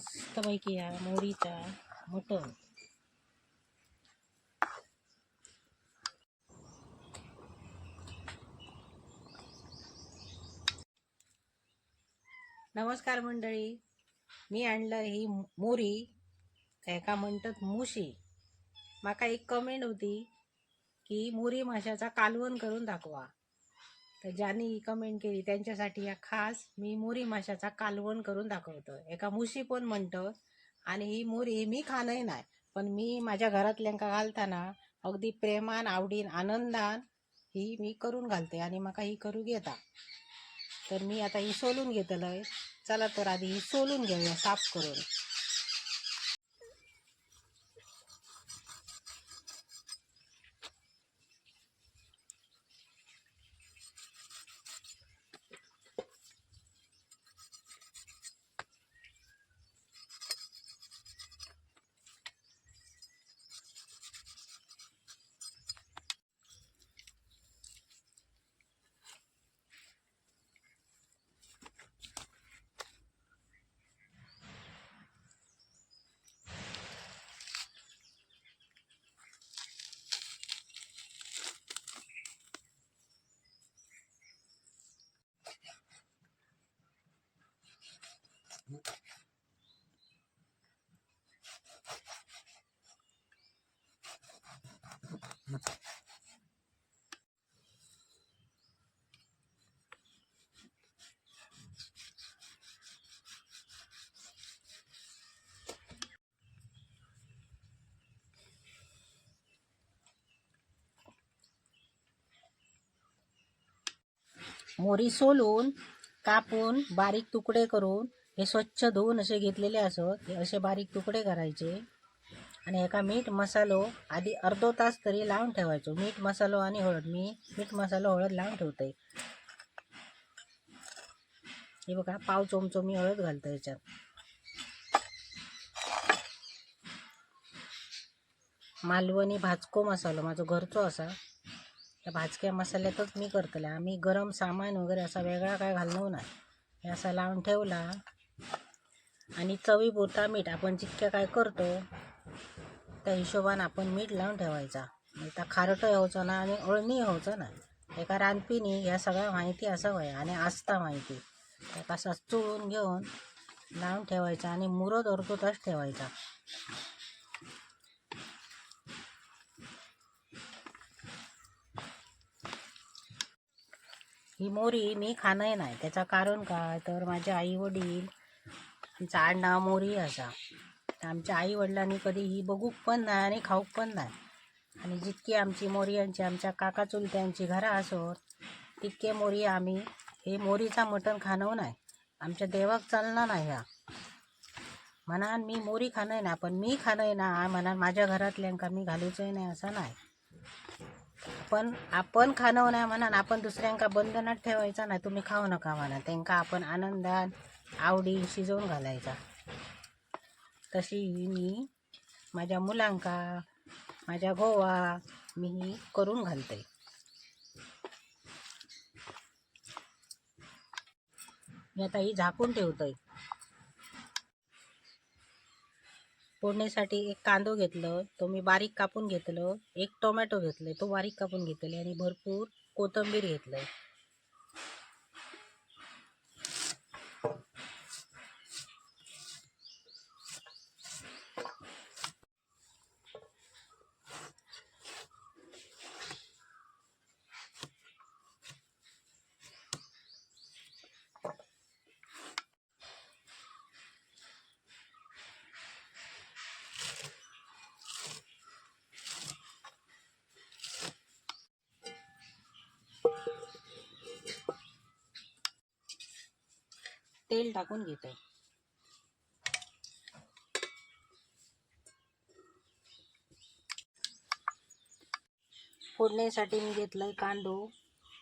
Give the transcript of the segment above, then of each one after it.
मस्तपैकी या मोरीचा मटण. नमस्कार मंडळी. मी आणलं ही मोरी एका म्हणतात मुशी. माका एक कमेंट होती की मोरी माशाचा कालवण करून दाखवा. तर ज्यांनी ही कमेंट केली त्यांच्यासाठी या खास मी मोरी माशाचा कालवण करून दाखवतो एका मुशी पण म्हणतं आणि ही मोरी मी खाणंही नाही पण मी माझ्या घरातल्यांका घालताना अगदी प्रेमान आवडीन आनंदान ही मी करून घालते आणि म्हाका ही करू घेता. तर मी आता ही सोलून घेतलंय. चला तर आधी ही सोलून घेऊया साफ करून. मोरी सोलून कापून बारीक तुकडे करून हे स्वच्छ धुवून असे घेतलेले असत हे असे बारीक तुकडे करायचे. आणि एका मीठ मसालो आधी अर्धो तास तरी लावून ठेवायचो. मीठ मसालो आणि हळद. मी मीठ मसालो हळद लावून ठेवते. हे बघा पाव चोमचो मी हळद घालतो याच्यात. मालवणी भाजको मसालो माझो घरचो असा. त्या भाजक्या मसाल्यातच मी करतले. आम्ही गरम सामान वगैरे असा वेगळा काय घाललो नाही. हे असा लावून ठेवला. आणि चवीपुरता मीठ. आपण जितक्या काय करतो त्या हिशोबानं आपण मीठ लावून ठेवायचा. त्या खारट होवचं ना आणि अळणी होवचं ना. एका रानपिनी ह्या सगळ्या माहिती असं वय आणि आस्था माहिती. त्या कसा चोळून घेऊन लावून ठेवायचा आणि मुरत अर्धो तास ठेवायचा. ही मोरी मी खाणं नाही. त्याचं कारण काय? तर माझे आई वडील आमचा आडनाव मोरी असा. आमच्या आई वडिलांनी कधी ही बघूक पण नाही आणि खाऊक पण नाही. आणि जितकी आमची मोरियांची आमच्या काका चुलत्यांची घरं असोत तितके मोरी आम्ही हे मोरीचा मटण खाणं नाही. आमच्या देवाक चालणार नाही ह्या म्हणान मी मोरी खाणं ना पण मी खाणं ना म्हणान माझ्या घरातल्यांका मी घालूचंय नाही असं नाही. पण आपण खाणं नाही म्हणा आपण दुसऱ्यांका बंधनात ठेवायचा नाही तुम्ही खाऊ नका म्हणा त्यांका आपण आनंदात आवडी शिजवून घालायचा. तशी मी माझ्या मुलांका माझ्या गोवा मी ही करून घालते. मी आता ही झाकून ठेवतोय. फोडणीसाठी एक कांदो घेतलं तो मी बारीक कापून घेतलं एक टोमॅटो घेतलं तो बारीक कापून घेतले आणि भरपूर कोथिंबीर आहे तेल टाकून घेतोय. फोडणीसाठी मी घेतलंय कांदो.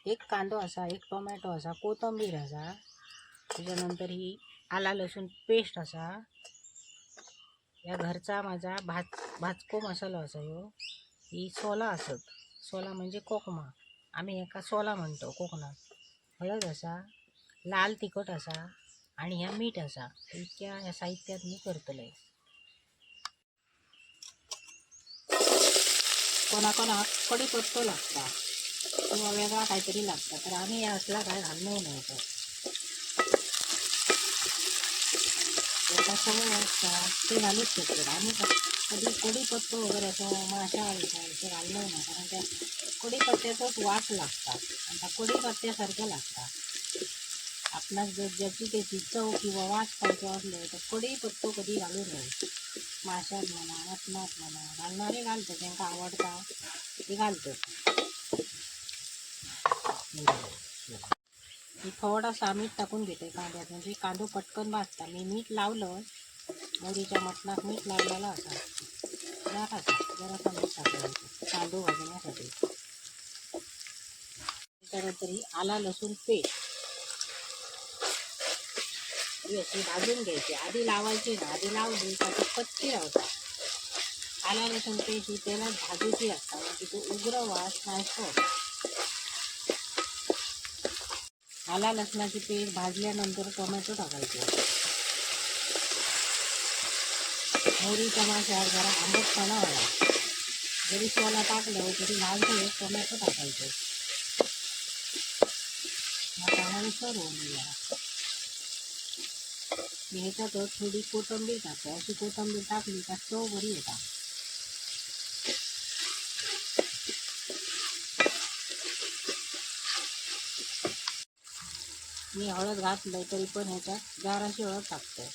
एक कांदो असा एक टोमॅटो असा कोथंबीर असा. त्याच्यानंतर ही आला लसूण पेस्ट असा. या घरचा माझा भाज भाजको मसाला असा ह्यो ही सोला असत. सोला म्हणजे कोकमा. आम्ही एका सोला म्हणतो कोकणात. हळद असा. लाल तिखट असा. आणि ह्या मीठ असा इतक्या ह्या साहित्यात मी करतले कडी कडीपत्तो लागता किंवा वेगळा काहीतरी लागता तर आम्ही या असला काय घालणं नाही तर सवय असता ते घालूच शकतो. आम्ही क- कधी कडीपत्तो वगैरे असं माशा असं घालणं नाही कारण त्या कडीपत्त्याचाच वास लागतात. आणि त्या कडीपत्त्यासारख्या लागतात. आपणास जर ज्याची त्याची चव किंवा वास पाहिजे असले तर कडीपत्तो कधी घालू नये माशात म्हणा मटणात म्हणा घालणारे घालतात त्यांना आवडता ते घालतं. मी थोडासा मीठ टाकून घेते कांद्यात म्हणजे कांदो पटकन भाजता. मी मीठ लावलं मोरीच्या मटणात मीठ लावलेला असा जरासा जरासा मीठ टाकलं कांदो भाजण्यासाठी. त्यानंतर आला लसूण पेस्ट. ही अशी भाजून घ्यायची. आधी लावायची ना आधी लावली का पत्ती लावतात राहतात आला लसूण पेस्ट ही तेलात भाजूची असता म्हणजे तो उग्र वास नाहीसतो होता आला लसणाची पेस्ट भाजल्यानंतर टोमॅटो टाकायचे. मोरी टमाट्यावर जरा आंबटपणा आला. जरी सोला टाकलं तरी भाजून टोमॅटो टाकायचे. मग होऊन मी ह्याच्यातच थोडी कोथिंबीर टाकते. अशी कोथिंबीर टाकली का चव बरी येतात मी हळद घातलंय तरी पण ह्याच्यात जराशी हळद टाकते.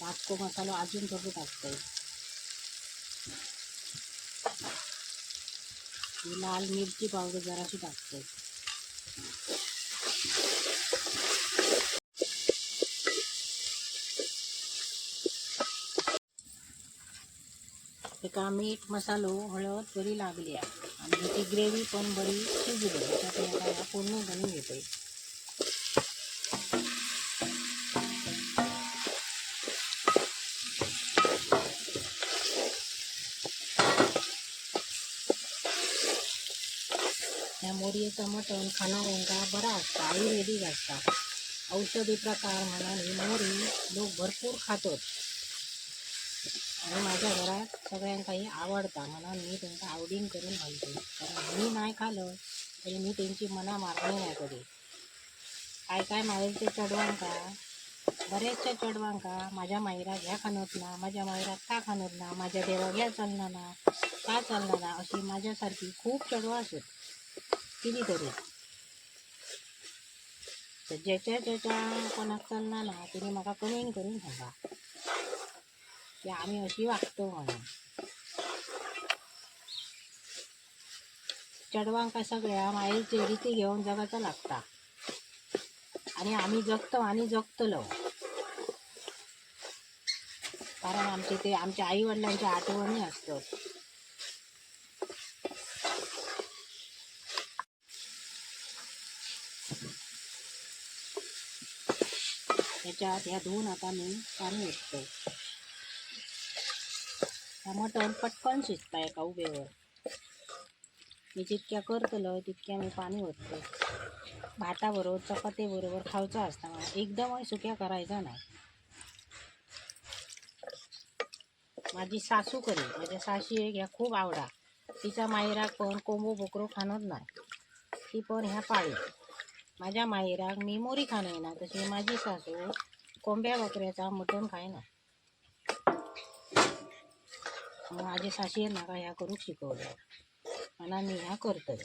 भाजको मसाला अजून थोडं टाकतो. लाल मिरची पावडर जराशी टाकते. एका मीठ मसालो हळद बरी लागली आहे. आणि ह्याची ग्रेव्ही पण बरी शिजली त्याच्यात मी आता पूर्ण बनवून घेते. त्या मोरीचं मटण खाणाऱ्यांका बरा असता आयुर्वेदिक असता. औषधी प्रकार म्हणून ही मोरी लोक भरपूर खातात. आणि माझ्या घरात सगळ्यांका ही आवडता. म्हणून मी त्यांचा आवडीन करून घालते कारण मी नाही खालं तरी मी त्यांची मना मारली नाही कधी काय काय ते चढवांका बऱ्याचशा चढवांका माझ्या मायरा घ्या खाणत ना माझ्या मायरा का खाणत ना माझ्या देवा घ्या चालणार ना का चालणार ना अशी माझ्यासारखी खूप चढवा असत किती तरी. तर ज्याच्या ज्याच्या कोणाक चालणार ना तिने म्हाका कमेंट करून सांगा. की आम्ही अशी वागतो म्हणून चढवांका सगळ्या मायेची रीती घेऊन जगायचं लागता. आणि आम्ही जगतो आणि जगतलो. कारण आमचे ते आमच्या आई वडिलांच्या आठवणी असतात त्याच्यात ह्या दोन आता मी पाणी ओततो मटण पटकन शिजता एका उभेवर. मी जितक्या करतलं तितक्या मी पाणी ओतलं भाताबरोबर चपातीबरोबर खावचा असता मला एकदम सुक्या करायचा नाही. माझी सासू करी माझ्या साशी एक ह्या खूप आवडा. तिच्या मायराक पण कोंबो बोकरो खाणत नाही. ती पण ह्या पाळी. माझ्या मायराक मी मोरी खाणं ना तशी माझी सासू कोंब्या बकऱ्याचा मटण खायना माझी साशी ना ह्या करूक शिकवलं. मला मी ह्या करतोय.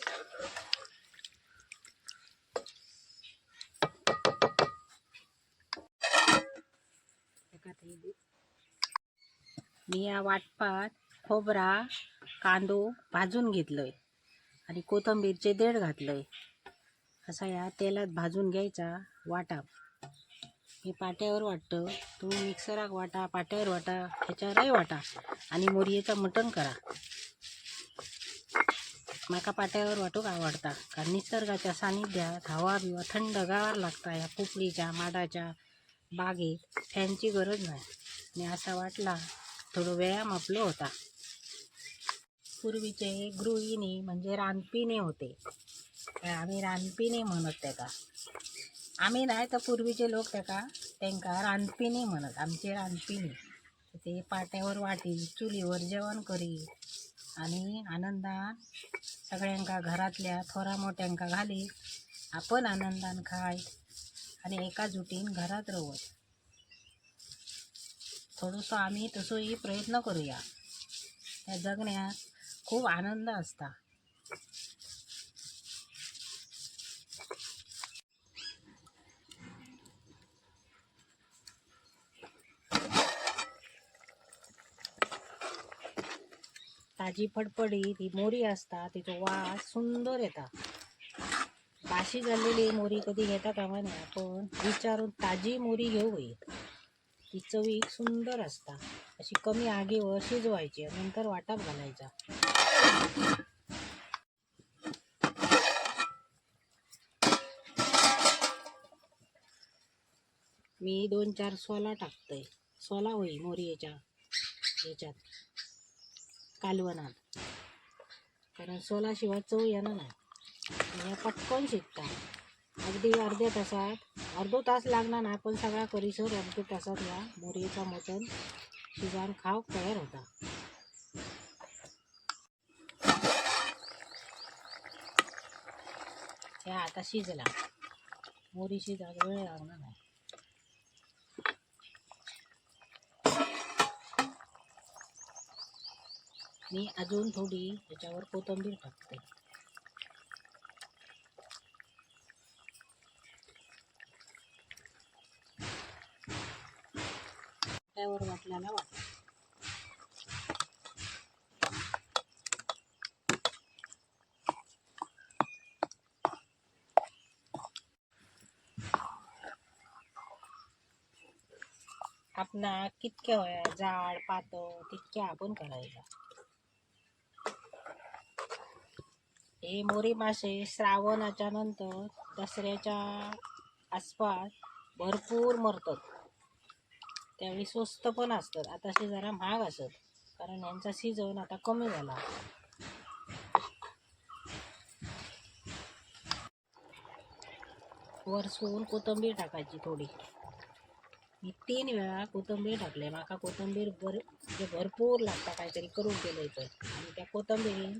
मी या वाटपात खोबरा कांदो भाजून घेतलंय आणि कोथिंबीरचे देड घातलंय. असा या तेलात भाजून घ्यायचा वाटा. हे पाट्यावर वाटतं. तुम्ही मिक्सराक वाटा पाट्यावर वाटा ह्याच्यावरही वाटा. आणि मोरयेचं मटण करा. माका पाट्यावर वाटूक आवडता. कारण निसर्गाच्या सानिध्यात हवा बिवा थंड गावार लागता. या पोपडीच्या माडाच्या बागेत फॅनची गरज नाही. आणि असा वाटला थोडं व्यायाम आपलं होता. पूर्वीचे गृहिणी म्हणजे रांधपिणे होते. आम्ही रानपिणी म्हणत त्याका आम्ही नाही तर पूर्वीचे लोक त्याका त्यांका रानपिणी म्हणत. आमचे रानपिणी ते पाट्यावर वाटी चुलीवर जेवण करी आणि आनंदान सगळ्यांका घरातल्या थोरा मोठ्यांका घाली आपण आनंदान खाय आणि एका जुटीन घरात रवत थोडंसं आम्ही तसोही प्रयत्न करूया. त्या जगण्यात खूप आनंद असता. ताजी फडफडी ती मोरी असता तिचो वास सुंदर येता बाशी झालेली मोरी कधी घेता कामा नाही आपण विचारून ताजी मोरी घेऊ ही ती चवीक सुंदर असता अशी कमी आगीवर शिजवायची नंतर वाटप घालायचा. मी दोन चार सोला टाकतोय. सोला होई मोरी याच्या याच्यात. कालवणात कारण सोलाशिवाय चव येणार नाही. हे पटकन शिकता. अगदी अर्ध्या तासात अर्धो तास लागणार ना पण सगळा परिसर अर्ध्या तासात या मोरीचा मटण शिजान खाव तयार होता. त्या आता शिजला. मोरी शिजायला वेळ लागणार नाही. मी अजून थोडी त्याच्यावर कोथिंबीर टाकते. त्यावर वाटल्याला वाट आपणा कितक्या होया? जाड पातळ तितक्या आपण करायचा हे मोरी मासे श्रावणाच्या नंतर दसऱ्याच्या आसपास भरपूर मरतात. त्यावेळी स्वस्त पण असतात. आताशे जरा महाग असत. कारण यांचा सीझन आता कमी झाला. वरसून कोथंबीर टाकायची थोडी. मी तीन वेळा कोथिंबीर टाकले माका कोथिंबीर भर म्हणजे भरपूर लागता काहीतरी करून गेलं तर. आणि त्या कोथंबीरीन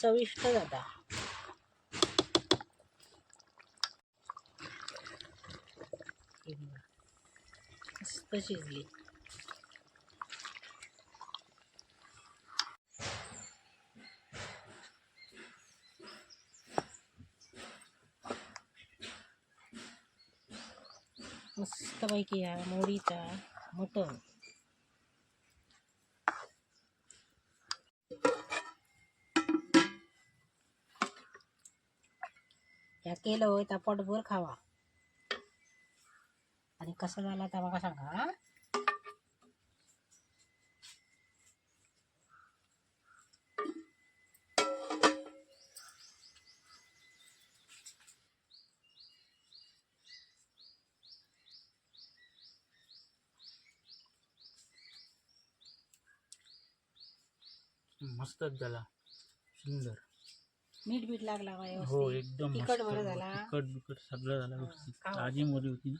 चविष्ट जाता हे बघा. मस्त शिजली मस्तपैकी हा मोरीचा मटण केलं होय तर पोटभर खावा. आणि कसं झाला तर मला सांगा मस्तच झाला. सुंदर. मीठ बीठ लागला हो एकदम तिखट बरं झाला? तिखट बिकट सगळं झालं व्यवस्थित. ताजी मोरी होती ना